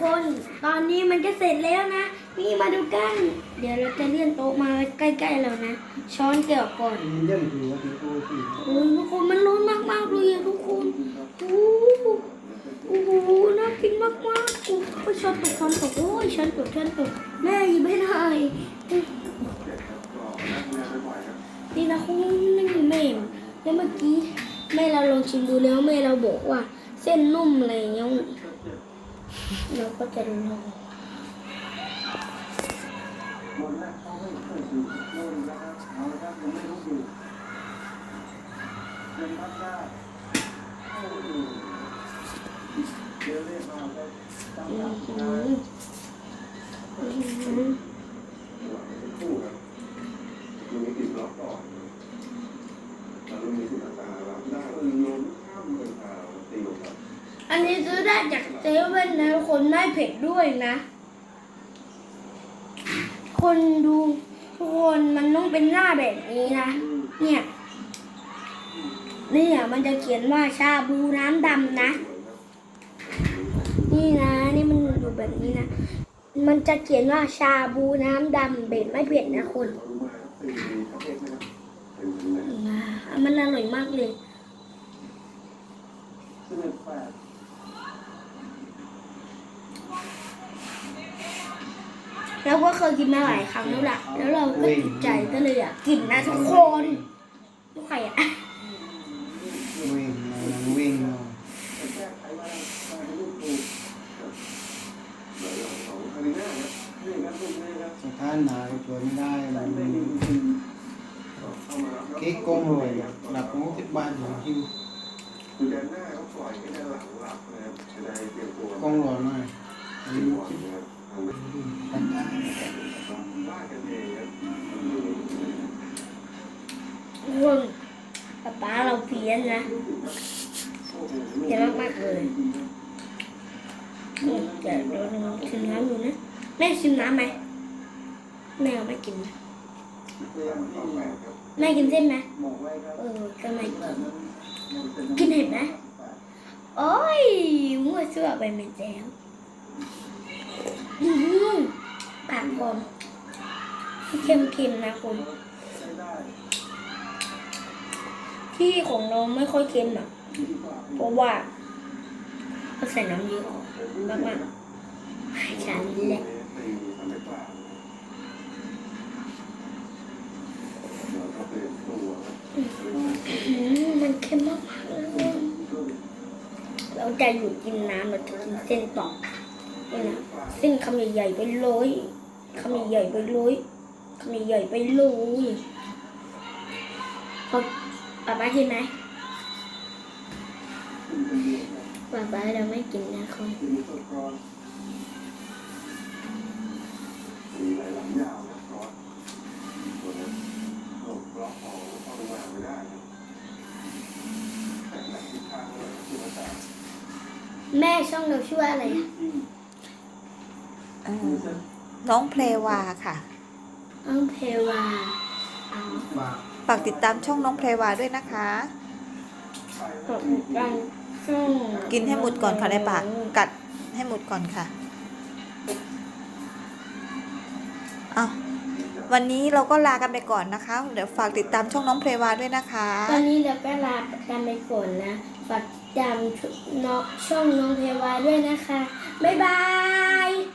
คน ตอนนี้มันจะเสร็จแล้วนะ นี่มาดูกัน เดี๋ยวเราจะเลื่อนโต๊ะมาใกล้ๆแล้วนะ ช้อนเกี่ยวก่อนมันย่นถือว่าถือโอ้ถือโอ้ยทุกคนมันร้อนมากๆเลยอะทุกคนโอ้โหโอ้โหน่ากินมากๆโอ้โหช้อนตกช้อนตกโอ้ยช้อนตกช้อนตกแม่หยิบให้หน่อยนี่นะคุณนั่นคือแม่แล้วเมื่อกี้แม่เราลองชิมดูแล้วแม่เราบอกว่า เส้นนุ่มอะไรอย่างเงี้ย เราก็จะลองอืมอืม อันนี้ซื้อได้จากเซเว่นนะคนไม่เผ็ดด้วยนะ คนดูทุกคนมันต้องเป็นหน้าแบบนี้นะ เนี่ย เนี่ยมันจะเขียนว่าชาบูน้ำดำนะ นี่นะ นี่มันอยู่แบบนี้นะ มันจะเขียนว่าชาบูน้ำดำเบ็ดไม่เผ็ดนะคนอ่ามันอร่อยมากเลย เราก็เคยกินมาหลายครั้งแล้วล่ะ แล้วเราก็ติดใจก็เลยอยากกินนะทุกคนลูกใครอะวิ่งมาวิ่งมาสถานหนาก็ช่วยไม่ได้มันเก๊กกงเลยหลับของที่บ้านของคิวกงหล่อหน่อยอันนี้คิดปัญ ป๊าเราเพี้ยนนะเพี้ยนมากๆเลยเดี๋ยวเราลองชิมน้ำดูนะ แม่ชิมน้ำไหมแม่ไม่กินนะแม่กินเส้นไหมเออก็ไม่กินกินเห็ดไหมโอ้ยมั่วซั่วไปเป็นแล้วอื้อหือปากกลมเค็มๆนะคุณ ที่ของเราไม่ค่อยเค็มอะ เพราะว่าเราใส่น้ำเยอะมากๆฉันแหละอื้อหือมันเค็มมากๆเลยเราจะหยุดกินน้ำเราจะกินเส้นต่อนี่นะเส้นคำใหญ่ๆไปเลยคำใหญ่ๆไปเลยคำใหญ่ๆไปเลยพอ ป๊าป๊ากินไหมป๊าป๊าเราไม่กินนะคนแม่ช่องเราชื่อว่าอะไรอะเอ่อน้องเพลวาค่ะ น้องเพวาเอาฝาก ฝากติดตามช่องน้องเพลวาด้วยนะคะ ขอบคุณกันช่องกินให้หมดก่อนค่ะในปากกัดให้หมดก่อนค่ะเอาวันนี้เราก็ลากันไปก่อนนะคะ เดี๋ยวฝากติดตามช่องน้องเพลวาด้วยนะคะ ตอนนี้เราก็ลากันไปก่อนนะ ฝากติดตามช่องน้องเพวาด้วยนะคะ บ๊ายบาย